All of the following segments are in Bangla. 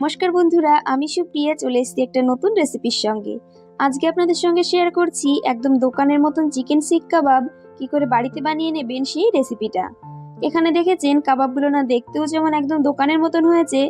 নমস্কার বন্ধুরা, আমি সুপ্রিয়া, চলে এসেছি একটা নতুন রেসিপির সঙ্গে। আজকে আপনাদের সঙ্গে শেয়ার করছি একদম দোকানের মতন চিকেন শিক কাবাব কি করে বাড়িতে বানিয়ে নেবেন সেই রেসিপিটা এখানে দেখেছেন কাবাবগুলো না দেখতেও যেমন একদম দোকানের মতন হয়েছে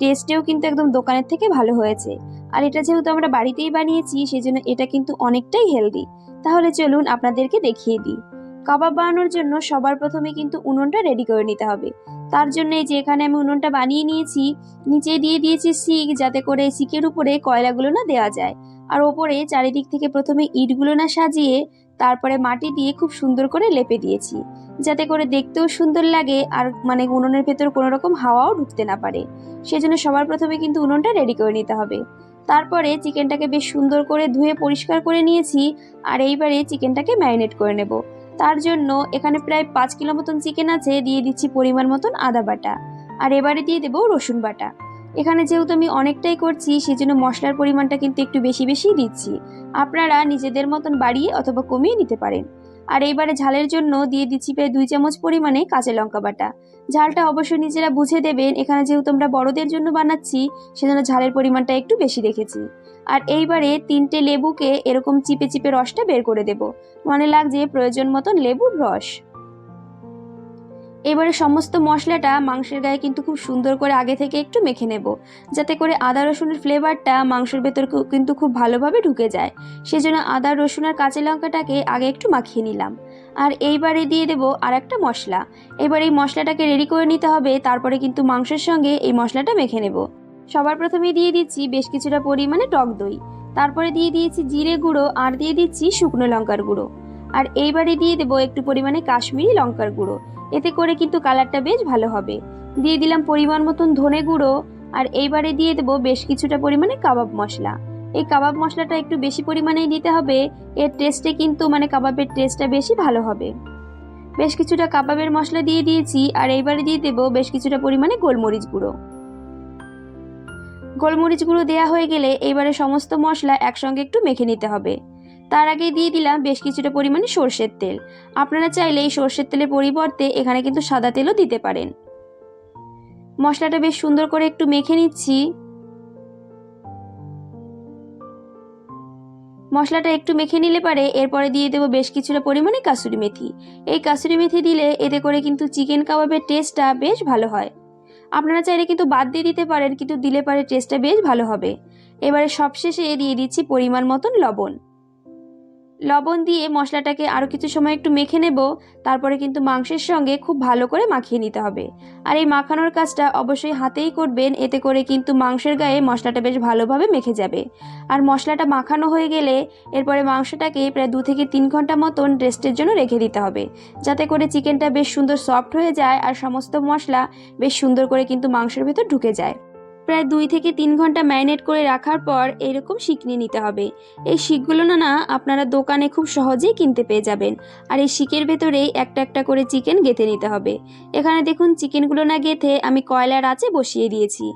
টেস্টেও কিন্তু একদম দোকানের থেকে ভালো হয়েছে। আর এটা যেহেতু আমরা বাড়িতেই বানিয়েছি, সেজন্য এটা কিন্তু অনেকটাই হেলদি তাহলে চলুন আপনাদেরকে দেখিয়ে দিই। কাবাব বানানোর জন্য সবার প্রথমে কিন্তু উনুনটা রেডি করে নিতে হবে। তার জন্য যে এখানে আমি উনুনটা বানিয়ে নিয়েছি নিচে দিয়ে দিয়েছি সিক যাতে করে সিকের উপরে কয়লাগুলো না দেওয়া যায়। আর ওপরে চারিদিক থেকে প্রথমে ইটগুলো না সাজিয়ে তারপরে মাটি দিয়ে খুব সুন্দর করে লেপে দিয়েছি। যাতে করে দেখতেও সুন্দর লাগে আর মানে উনুনের ভেতর কোনো রকম হাওয়াও ঢুকতে না পারে। সেজন্য সবার প্রথমে কিন্তু উনুনটা রেডি করে নিতে হবে। তারপরে চিকেনটাকে বেশ সুন্দর করে ধুয়ে পরিষ্কার করে নিয়েছি আর এইবারে চিকেনটাকে ম্যারিনেট করে নেব। তার জন্য এখানে প্রায় পাঁচ কিলো মতন চিকেন আছে, দিয়ে দিচ্ছি পরিমাণ মতন আদা বাটা। আর এবারে দিয়ে দেবো রসুন বাটা। এখানে যেহেতু আমি অনেকটাই করছি, সেজন্য মশলার পরিমাণটা কিন্তু একটু বেশি বেশি দিচ্ছি। আপনারা নিজেদের মতন বাড়িয়ে অথবা কমিয়ে নিতে পারেন। আর এইবারে ঝালের জন্য দিয়ে দিচ্ছি প্রায় দুই চামচ পরিমাণে কাঁচা লঙ্কা বাটা। ঝালটা অবশ্যই নিজেরা বুঝে দেবেন, এখানে যেহেতু আমরা বড়দের জন্য বানাচ্ছি, সেজন্য ঝালের পরিমাণটা একটু বেশি রেখেছি আর এইবারে তিনটে লেবুকে এরকম চিপে চিপে রসটা বের করে দেব। মনে লাগছে প্রয়োজন মতন লেবুর রস। এবারে সমস্ত মশলাটা মাংসের গায়ে কিন্তু খুব সুন্দর করে আগে থেকে একটু মেখে নেব, যাতে করে আদা রসুনের ফ্লেভারটা মাংসের ভেতর কিন্তু খুব ভালোভাবে ঢুকে যায়। সেজন্য আদা, রসুন আর কাঁচা লঙ্কাটাকে আগে একটু মাখিয়ে নিলাম। আর এইবারে দিয়ে দেব আর একটা মশলা। এবার এই মশলাটাকে রেডি করে নিতে হবে, তারপরে কিন্তু মাংসের সঙ্গে এই মশলাটা মেখে নেব। সবার প্রথমে দিয়ে দিচ্ছি বেশ কিছুটা পরিমাণে টক দই। তারপরে দিয়ে দিয়েছি জিরে গুঁড়ো আর দিয়ে দিচ্ছি শুকনো লঙ্কার গুঁড়ো। আর এইবারে দিয়ে দেবো একটু পরিমাণে কাশ্মীরি লঙ্কার গুঁড়ো। এতে করে কিন্তু কালারটা বেশ ভালো হবে। দিয়ে দিলাম পরিমাণ মতন ধনে গুঁড়ো, আর এইবারে দিয়ে দেবো বেশ কিছুটা পরিমাণে কাবাব মশলা। এই কাবাব মশলাটা একটু বেশি পরিমাণেই দিতে হবে, এর টেস্টে কিন্তু মানে কাবাবের টেস্টটা বেশি ভালো হবে। বেশ কিছুটা কাবাবের মশলা দিয়ে দিয়েছি, আর এইবারে দিয়ে দেবো বেশ কিছুটা পরিমাণে গোলমরিচ গুঁড়ো। গোলমরিচ গুঁড়ো দেওয়া হয়ে গেলে এইবারে সমস্ত মশলা একসঙ্গে একটু মেখে নিতে হবে। তার আগে দিয়ে দিলাম বেশ কিছুটা পরিমাণে সর্ষের তেল। আপনারা চাইলে এই সর্ষের তেলের পরিবর্তে এখানে কিন্তু সাদা তেলও দিতে পারেন। মশলাটা বেশ সুন্দর করে একটু মেখে নিচ্ছি। মশলাটা একটু মেখে নিলে পারে, এরপরে দিয়ে দেবো বেশ কিছুটা পরিমাণে কাসুরি মেথি। এই কাসুরি মেথি দিলে এতে করে কিন্তু চিকেন কাবাবের টেস্টটা বেশ ভালো হয়। আপনারা চাইলে কিন্তু বাদ দিয়ে দিতে পারেন, কিন্তু দিলে পারে টেস্টটা বেশ ভালো হবে। এবারে সবশেষে দিয়ে দিচ্ছি পরিমাণ মতন লবণ। লবণ দিয়ে মশলাটাকে আরও কিছু সময় একটু মেখে নেব, তারপরে কিন্তু মাংসের সঙ্গে খুব ভালো করে মাখিয়ে নিতে হবে। আর এই মাখানোর কাজটা অবশ্যই হাতেই করবেন, এতে করে কিন্তু মাংসের গায়ে মশলাটা বেশ ভালোভাবে মেখে যাবে। আর মশলাটা মাখানো হয়ে গেলে এরপরে মাংসটাকে প্রায় দু থেকে তিন ঘণ্টা মতন রেস্টের জন্য রেখে দিতে হবে। যাতে করে চিকেনটা বেশ সুন্দর সফট হয়ে যায় আর সমস্ত মশলা বেশ সুন্দর করে কিন্তু মাংসের ভেতর ঢুকে যায়। প্রায় দুই থেকে তিন ঘণ্টা ম্যারিনেট করে রাখার পর এরকম শিক নিয়ে নিতে হবে। এই শিকগুলো না না, আপনারা দোকানে খুব সহজেই কিনতে পেয়ে যাবেন। আর এই শিকের ভেতরেই একটা একটা করে চিকেন গেঁথে নিতে হবে। এখানে দেখুন, চিকেনগুলো না গেঁথে আমি কয়লার আঁচে বসিয়ে দিয়েছি।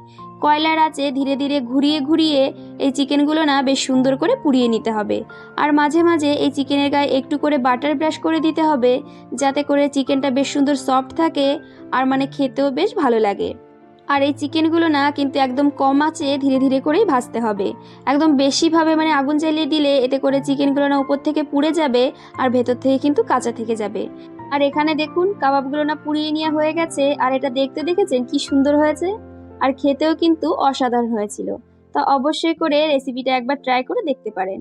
কয়লার আঁচে ধীরে ধীরে ঘুরিয়ে ঘুরিয়ে এই চিকেনগুলো না বেশ সুন্দর করে পুড়িয়ে নিতে হবে। আর মাঝে মাঝে এই চিকেনের গায়ে একটু করে বাটার ব্রাশ করে দিতে হবে, যাতে করে চিকেনটা বেশ সুন্দর সফট থাকে, আর মানে খেতেও বেশ ভালো লাগে। আর এই চিকেনগুলো না কিন্তু একদম কম আঁচে ধীরে ধীরে করেই ভাজতে হবে। একদম বেশিভাবে মানে আগুন জ্বালিয়ে দিলে এতে করে চিকেনগুলো না উপর থেকে পুড়ে যাবে আর ভেতর থেকে কিন্তু কাঁচা থেকে যাবে। আর এখানে দেখুন, কাবাবগুলো না পুড়িয়ে নেওয়া হয়ে গেছে আর এটা দেখতে দেখেছেন কি সুন্দর হয়েছে? আর খেতেও কিন্তু অসাধারণ হয়েছিল। তা অবশ্যই করে রেসিপিটা একবার ট্রাই করে দেখতে পারেন।